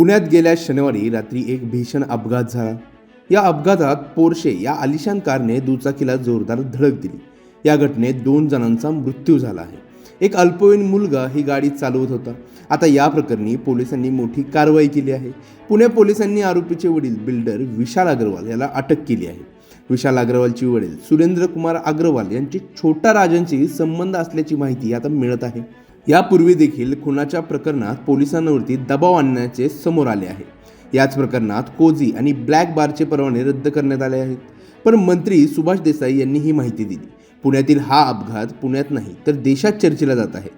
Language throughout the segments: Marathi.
पुण्यात गेल्या शनिवारी रात्री एक भीषण अपघात झाला. या अपघातात पोर्शे या आलिशान कारने दुचाकीला जोरदार धडक दिली. या घटनेत दोन जणांचा मृत्यू झाला आहे. एक अल्पवयीन मुलगा ही गाडी चालवत होता. आता या प्रकरणी पोलिसांनी मोठी कारवाई केली आहे. पुणे पोलिसांनी आरोपीचे वडील बिल्डर विशाल अग्रवाल याला अटक केली आहे. विशाल अग्रवालची वडील सुरेंद्र कुमार अग्रवाल यांचे छोटा राजांशी संबंध असल्याची माहिती आता मिळत आहे. यापूर्वी देखील खुनाच्या प्रकरणात पोलिसांवरती दबाव आणण्याचे समोर आले आहे. याच प्रकरणात कोझी आणि ब्लॅक बारचे परवाने रद्द करण्यात आले आहेत. पण मंत्री सुभाष देसाई यांनी ही माहिती दिली. पुण्यातील हा अपघात पुण्यात नाही तर देशात चर्चेला जात आहे.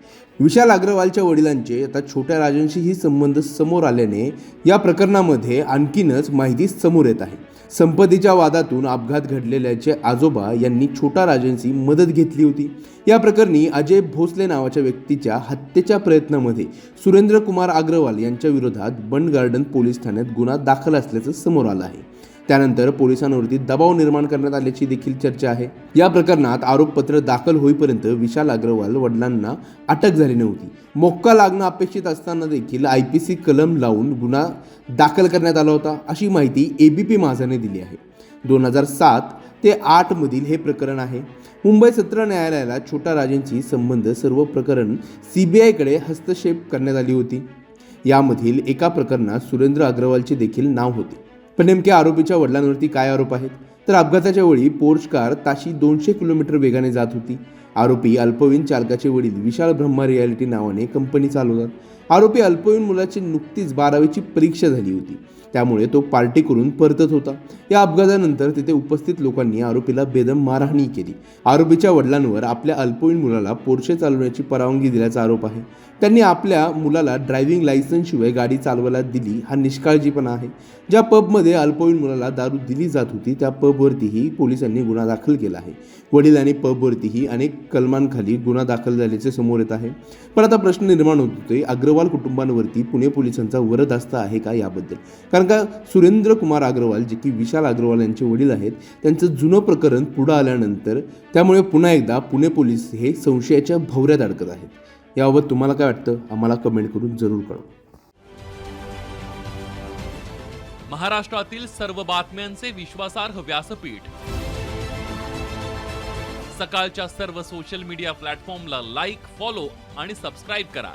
विशाल अग्रवालच्या वडिलांचे आता छोट्या राजांशीही संबंध समोर आल्याने या प्रकरणामध्ये आणखीनच माहिती समोर येत आहे. संपत्तीच्या वादातून अपघात घडलेल्याचे आजोबा यांनी छोटा राजेंची मदत घेतली होती. या प्रकरणी अजय भोसले नावाच्या व्यक्तीच्या हत्येच्या प्रयत्नामध्ये सुरेंद्र कुमार अग्रवाल यांच्या विरोधात बंड गार्डन पोलीस ठाण्यात गुन्हा दाखल असल्याचं समोर आलं आहे. त्यानंतर पोलिसांवरती दबाव निर्माण करण्यात आल्याची देखील चर्चा आहे. या प्रकरणात आरोपपत्र दाखल होईपर्यंत विशाल अग्रवाल वडिलांना अटक झाली नव्हती. मोक्का लागणं अपेक्षित असताना देखील आय पी सी कलम लावून गुन्हा दाखल करण्यात आला होता अशी माहिती ए बी पी माझाने दिली आहे. दोन हजार सात ते आठमधील हे प्रकरण आहे. मुंबई सत्र न्यायालयाला छोटा राजेंची संबंध सर्व प्रकरण सी बी आयकडे हस्तक्षेप करण्यात आली होती. यामधील एका प्रकरणात सुरेंद्र अग्रवालचे देखील नाव होते. पण नेमक्या आरोपीच्या वडिलांवरती काय आरोप आहेत? तर अपघाताच्या वेळी पोर्च कार ताशी दोनशे किलोमीटर वेगाने जात होती. आरोपी अल्पवयीन चालकाचे वडील विशाल ब्रह्मा रियालिटी नावाने कंपनी चालवतात. आरोपी अल्पवयीन मुलाची नुकतीच बारावीची परीक्षा झाली होती. त्यामुळे तो पार्टी करून परतत होता. या अपघातानंतर तिथे उपस्थित लोकांनी आरोपीला बेदम मारहाणी केली. आरोपीच्या वडिलांवर आपल्या अल्पवयीन मुलाला पोर्शे चालवण्याची परवानगी दिल्याचा आरोप आहे. त्यांनी आपल्या मुलाला ड्रायव्हिंग लायसन्सशिवाय गाडी चालवायला दिली हा निष्काळजीपणा आहे. ज्या पबमध्ये अल्पवयीन मुलाला दारू दिली जात होती त्या पबवरतीही पोलिसांनी गुन्हा दाखल केला आहे. वडील आणि पबवरतीही अनेक कलमांखाली गुन्हा दाखल झाल्याचे समोर येत आहे. पण आता प्रश्न निर्माण होत होते अग्रवाल कुटुंबांवरती पुणे पोलिसांचा वरदहस्त आहे का याबद्दल? कारण का सुरेंद्र कुमार अग्रवाल जे की विशाल अग्रवाल यांचे वडील आहेत त्यांचं जुनं प्रकरण पुढं आल्यानंतर त्यामुळे पुन्हा एकदा पुणे पोलीस हे संशयाच्या भवऱ्यात अडकत आहेत. याबाबत तुम्हाला काय वाटतं? आम्हाला कमेंट करून जरूर कळवा. महाराष्ट्रातील सर्व बातम्यांचे विश्वासार्ह व्यासपीठ. सकाळच्या सर्व सोशल मीडिया प्लॅटफॉर्मला लाईक फॉलो आणि सबस्क्राईब करा.